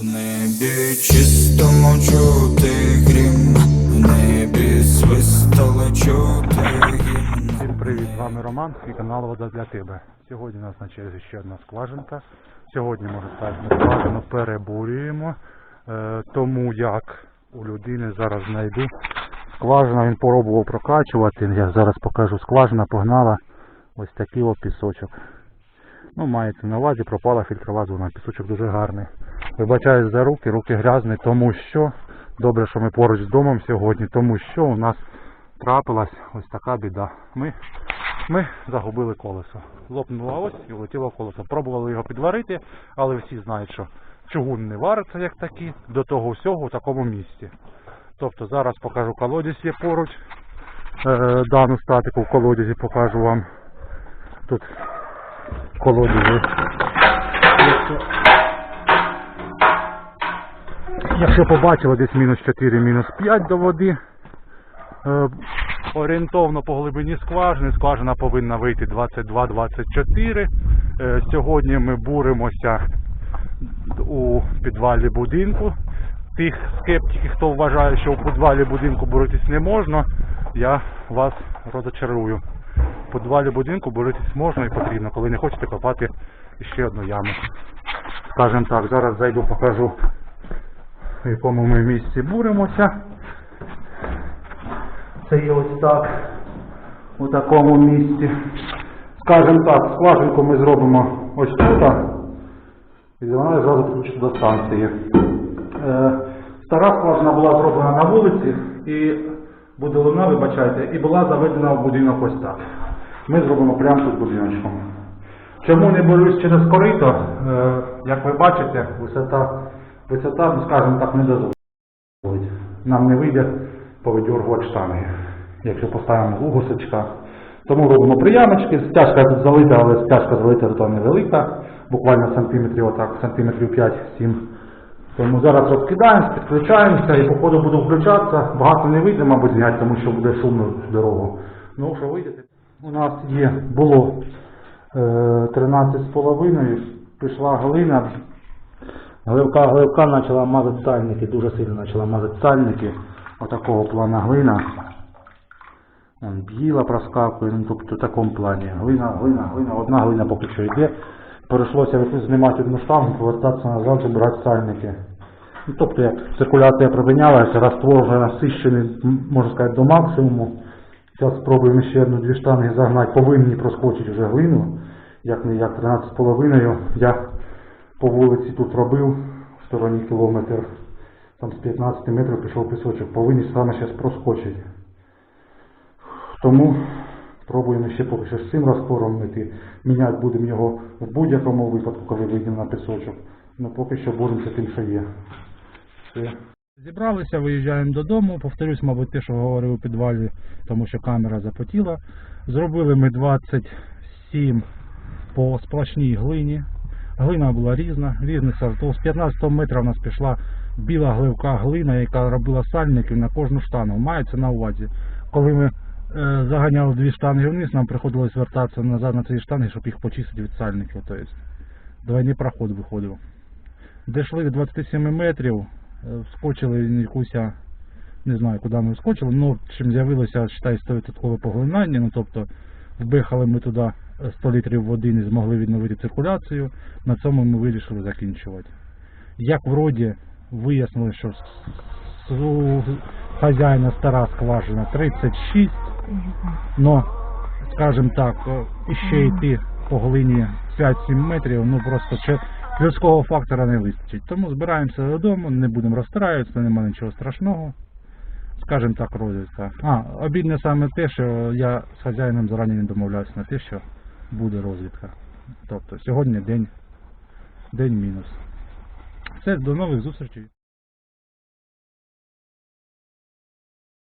В небі чистому чути грім, в небі свистало чути гімн. Всім привіт, з вами Роман і канал Вода для тебе. Сьогодні у нас на черзі ще одна скважинка. Сьогодні, можна сказати, скважину перебурюємо, е, тому як у людини зараз знайду. Скважина він пробував прокачувати. Я зараз покажу скважина, погнала ось такий о пісочок. Ну, мається на увазі, пропала фільтрова зона. Пісочок дуже гарний. Вибачаюсь за руки, руки грязні, тому що добре, що ми поруч з домом сьогодні, тому що у нас трапилась ось така біда. Ми, ми загубили колесо. Лопнула ось і влетіло колесо. Пробували його підварити, але всі знають, що чугун не вариться як такий, до того всього в такому місці. Тобто зараз покажу колодязь є поруч. Е, дану статику в колодязі покажу вам. Тут колодязі. Якщо, побачили десь мінус 4, мінус 5 до води. Е, орієнтовно по глибині скважини. Скважина повинна вийти 22-24. Е, Сьогодні ми буримося у підвалі будинку. Тих скептиків, хто вважає, що у підвалі будинку боротись не можна, я вас розочарую. У підвалі будинку боротись можна і потрібно, коли не хочете копати ще одну яму. Скажем так, зараз зайду покажу, в якому ми в місці буримося. Це є ось так, у такому місці. Скажем так, скважинку ми зробимо ось тут, і вона зразу підключиться до станції. Е, стара скважина була зроблена на вулиці і буде луна, вибачайте, і була заведена в будинок ось так. Ми зробимо прямо тут будиночком. Чому не борюсь через корито? Е, як ви бачите, висота, висота, скажімо так, не дозволить. Нам не вийде повидьоргувати штанги, якщо поставимо гусочка. Тому робимо приямочки, стяжка тут залита, але стяжка залита тут невелика, буквально сантиметрів, отак, сантиметрів 5-7. Тому зараз розкидаємось, підключаємося і по ходу буду включатися. Багато не вийде, мабуть, зняти, тому що буде шумно дорогу. Ну, що вийдете? У нас є, було е, 13,5, пішла глина, Гливка, гливка почала мазати сальники, дуже сильно почала мазати сальники. Отакого плана глина. Вон, Біла проскакує, ну тобто в такому плані. Глина, глина, глина, одна глина поки що йде. Прийшлося знімати одну штангу, повертатися назад, забирати сальники. Ну, тобто як циркуляція припинялася, раствор вже насищений, можна сказати, до максимуму. Зараз спробуємо ще одну-дві штанги загнати, повинні проскочити вже глину. Як не як 13,5. Я по вулиці тут робив в стороні кілометр, там з 15 метрів пішов пісочок, повинні саме зараз проскочити. Тому спробуємо ще поки що з цим розтвором йти. Міняти будемо його в будь-якому випадку, коли вийдемо на пісочок. Ну поки що боремося тим, що є. Все. Зібралися, виїжджаємо додому. Повторюсь, мабуть, те, що говорив у підвалі, тому що камера запотіла. Зробили ми 27 по сплошній глині. Глина була різна, різних сортів. З 15 метра в нас пішла біла гливка глина, яка робила сальників на кожну штангу. Мається на увазі. Коли ми е, заганяли дві штанги вниз, нам приходилось вертатися назад на ці штанги, щоб їх почистити від сальників. Тобто двойний проход виходив. Дійшли до 27 метрів, е, вскочили якусь, не знаю, куди ми вскочили, ну чим з'явилося, считай, 100% поглинання, ну тобто вбихали ми туди 100 літрів води, не змогли відновити циркуляцію. На цьому ми вирішили закінчувати. Як вроді вияснили, що у хазяїна стара скважина 36, но, скажімо так, е, іще йти по глині 5-7 метрів, ну просто чи людського фактора не вистачить. Тому збираємося додому, не будемо розстраюватися, немає нічого страшного. Скажімо так, розвідка. А, обідне саме те, що я з хазяїном зарані не домовлявся на те, що буде розвідка. Тобто сьогодні день, день мінус. Все, до нових зустрічей.